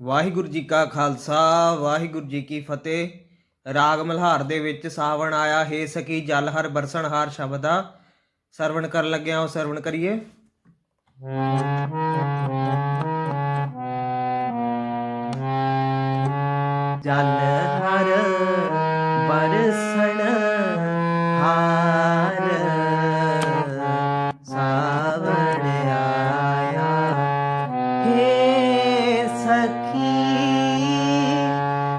ਵਾਹਿਗੁਰੂ ਜੀ ਕਾ ਖਾਲਸਾ, ਵਾਹਿਗੁਰੂ ਜੀ ਕੀ ਫਤਿਹ। ਰਾਗ ਮਲਹਾਰ ਦੇ ਵਿੱਚ ਸਾਵਣ ਆਇਆ, ਹੈ ਸਕੀ ਜਲ ਹਰ ਬਰਸਣ ਹਾਰ ਸ਼ਬਦ। ਦਾ ਸਰਵਣ ਕਰਨ ਲੱਗਿਆ ਉਹ ਸਰਵਣ ਕਰੀਏ। ਜਲ ਹਰ ਬਰਸਣ ਹਾਰ, ਸਾਵਣ ਆਇਆ, ਹੇ ਸਖੀ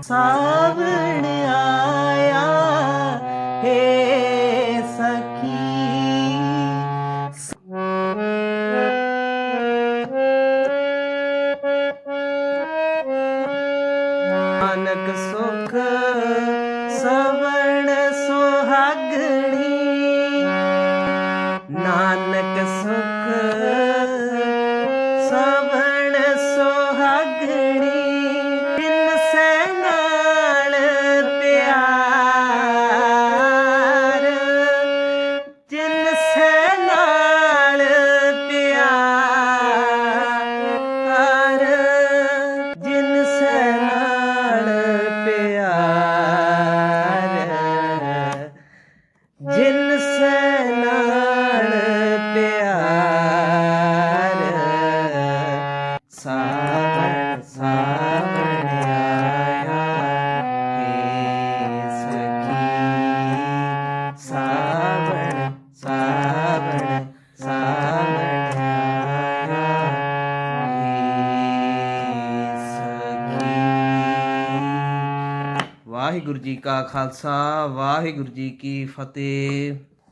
ਸਾਵਣ ਆਇਆ ਹੇ ਸਖੀ ਨਾਨਕ ਸੁਖ ਸਾਵਣ ਸਾਵਣ ਆਇਆ ਹੇ ਸਖੀ ਸਾਵਣ ਸਾਵਣ ਸਾਵਣ ਆਇਆ ਹੇ ਸਖੀ ਵਾਹਿਗੁਰੂ ਜੀ ਕਾ ਖਾਲਸਾ ਵਾਹਿਗੁਰੂ ਜੀ ਕੀ ਫਤਿਹ